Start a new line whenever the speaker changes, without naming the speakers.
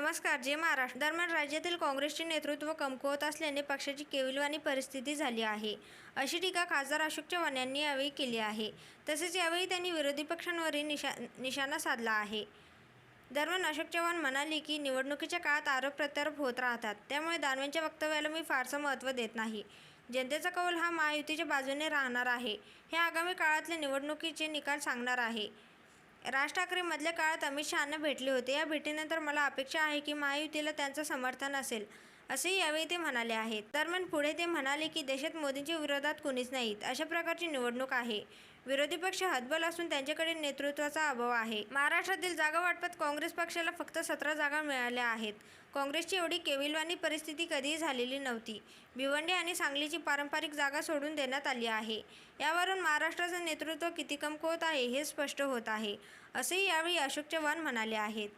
नमस्कार जे महाराष्ट्र दरम्यान राज्यातील काँग्रेसचे नेतृत्व कमकुवत असल्याने पक्षाची केविलवाणी परिस्थिती झाली आहे. अशी टीका खासदार अशोक चव्हाण यांनी यावेळी केली आहे. तसेच यावेळी त्यांनी विरोधी पक्षांवरही निशा निशाणा साधला आहे. दरम्यान अशोक चव्हाण म्हणाले की निवडणुकीच्या काळात आरोप प्रत्यारोप होत राहतात. त्यामुळे दानवेंच्या वक्तव्याला मी फारसं महत्त्व देत नाही. जनतेचा कौल हा महायुतीच्या बाजूने राहणार आहे. हे आगामी काळातल्या निवडणुकीचे निकाल सांगणार आहे. राज ठाकरेंमधल्या काळात अमित शहांना भेटले होते. या भेटीनंतर मला अपेक्षा आहे की महायुतीला त्यांचं समर्थन असेल. असेही यावेळी ते म्हणाले आहेत. दरम्यान पुढे ते म्हणाले की देशात मोदींच्या विरोधात कुणीच नाहीत. अशा प्रकारची निवडणूक आहे. विरोधी पक्ष हतबल असून त्यांच्याकडे नेतृत्वाचा अभाव आहे. महाराष्ट्रातील जागा वाटपात काँग्रेस पक्षाला फक्त सतरा जागा मिळाल्या आहेत. काँग्रेसची एवढी केविलवानी परिस्थिती कधीही झालेली नव्हती. भिवंडी आणि सांगलीची पारंपरिक जागा सोडून देण्यात आली आहे. यावरून महाराष्ट्राचं नेतृत्व किती कमकुवत आहे हे स्पष्ट होत आहे असेही यावेळी अशोक चव्हाण म्हणाले आहेत.